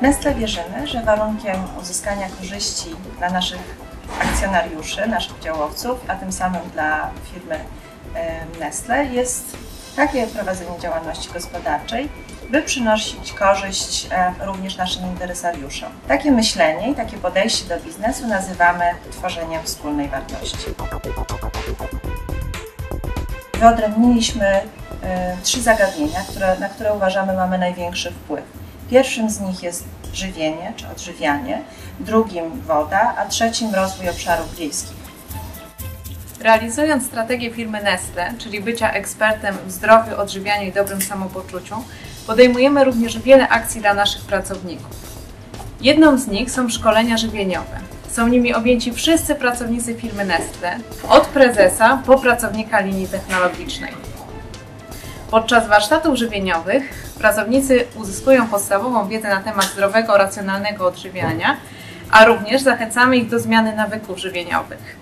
Nestle wierzymy, że warunkiem uzyskania korzyści dla naszych akcjonariuszy, naszych działowców, a tym samym dla firmy Nestle jest takie prowadzenie działalności gospodarczej, by przynosić korzyść również naszym interesariuszom. Takie myślenie i takie podejście do biznesu nazywamy tworzeniem wspólnej wartości. Wyodrębniliśmy trzy zagadnienia, które, na które uważamy mamy największy wpływ. Pierwszym z nich jest żywienie czy odżywianie, drugim woda, a trzecim rozwój obszarów wiejskich. Realizując strategię firmy Nestle, czyli bycia ekspertem w zdrowiu, odżywianiu i dobrym samopoczuciu, podejmujemy również wiele akcji dla naszych pracowników. Jedną z nich są szkolenia żywieniowe. Są nimi objęci wszyscy pracownicy firmy Nestle, od prezesa po pracownika linii technologicznej. Podczas warsztatów żywieniowych pracownicy uzyskują podstawową wiedzę na temat zdrowego, racjonalnego odżywiania, a również zachęcamy ich do zmiany nawyków żywieniowych.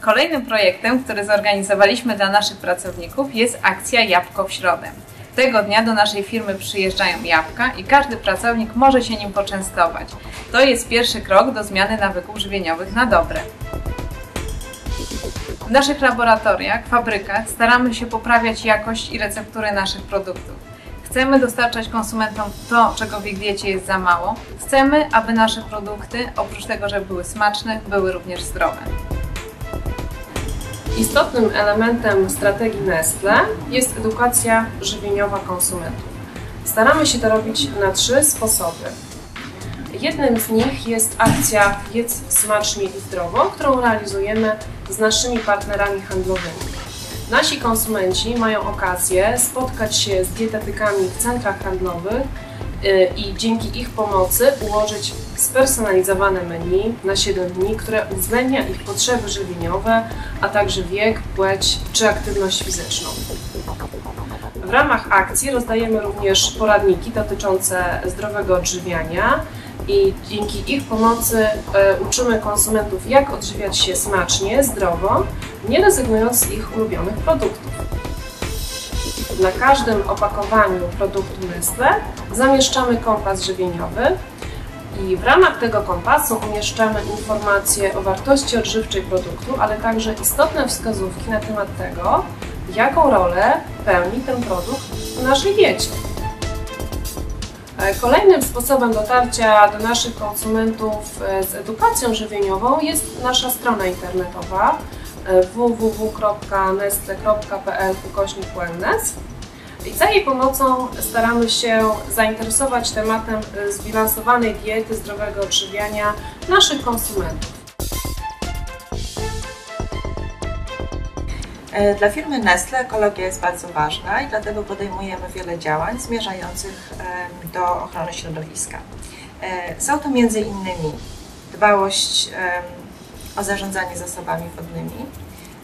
Kolejnym projektem, który zorganizowaliśmy dla naszych pracowników jest akcja Jabłko w środę. Tego dnia do naszej firmy przyjeżdżają jabłka i każdy pracownik może się nim poczęstować. To jest pierwszy krok do zmiany nawyków żywieniowych na dobre. W naszych laboratoriach, fabrykach staramy się poprawiać jakość i receptury naszych produktów. Chcemy dostarczać konsumentom to, czego w ich diecie jest za mało. Chcemy, aby nasze produkty, oprócz tego, że były smaczne, były również zdrowe. Istotnym elementem strategii Nestle jest edukacja żywieniowa konsumentów. Staramy się to robić na trzy sposoby. Jednym z nich jest akcja Jedz smacznie i zdrowo, którą realizujemy z naszymi partnerami handlowymi. Nasi konsumenci mają okazję spotkać się z dietetykami w centrach handlowych i dzięki ich pomocy ułożyć spersonalizowane menu na 7 dni, które uwzględnia ich potrzeby żywieniowe, a także wiek, płeć czy aktywność fizyczną. W ramach akcji rozdajemy również poradniki dotyczące zdrowego odżywiania i dzięki ich pomocy e, uczymy konsumentów, jak odżywiać się smacznie, zdrowo, nie rezygnując z ich ulubionych produktów. Na każdym opakowaniu produktu Nestle zamieszczamy kompas żywieniowy i w ramach tego kompasu umieszczamy informacje o wartości odżywczej produktu, ale także istotne wskazówki na temat tego, jaką rolę pełni ten produkt w naszej diecie. E, kolejnym sposobem dotarcia do naszych konsumentów e, z edukacją żywieniową jest nasza strona internetowa e, www.nestle.pl wellness i za jej pomocą staramy się zainteresować tematem zbilansowanej diety, zdrowego odżywiania naszych konsumentów. E, dla firmy Nestle ekologia jest bardzo ważna i dlatego podejmujemy wiele działań zmierzających do ochrony środowiska. E, są to między innymi dbałość o zarządzanie zasobami wodnymi,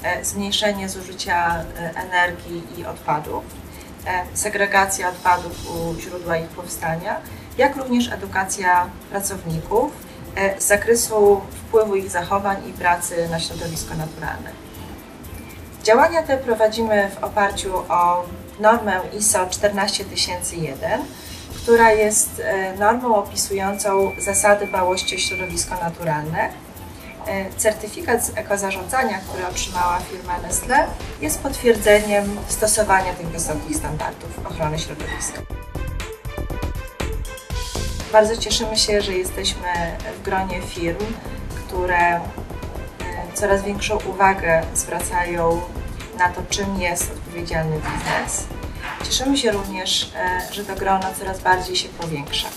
e, zmniejszenie zużycia energii i odpadów, segregacja odpadów u źródła ich powstania, jak również edukacja pracowników z zakresu wpływu ich zachowań i pracy na środowisko naturalne. Działania te prowadzimy w oparciu o normę ISO 14001, która jest e, normą opisującą zasady dbałości o środowisko naturalne. E, certyfikat z ekozarządzania, który otrzymała firma Nestle, jest potwierdzeniem stosowania tych wysokich standardów ochrony środowiska. Bardzo cieszymy się, że jesteśmy w gronie firm, które coraz większą uwagę zwracają na to, czym jest odpowiedzialny biznes. Cieszymy się również, e, że to grono coraz bardziej się powiększa.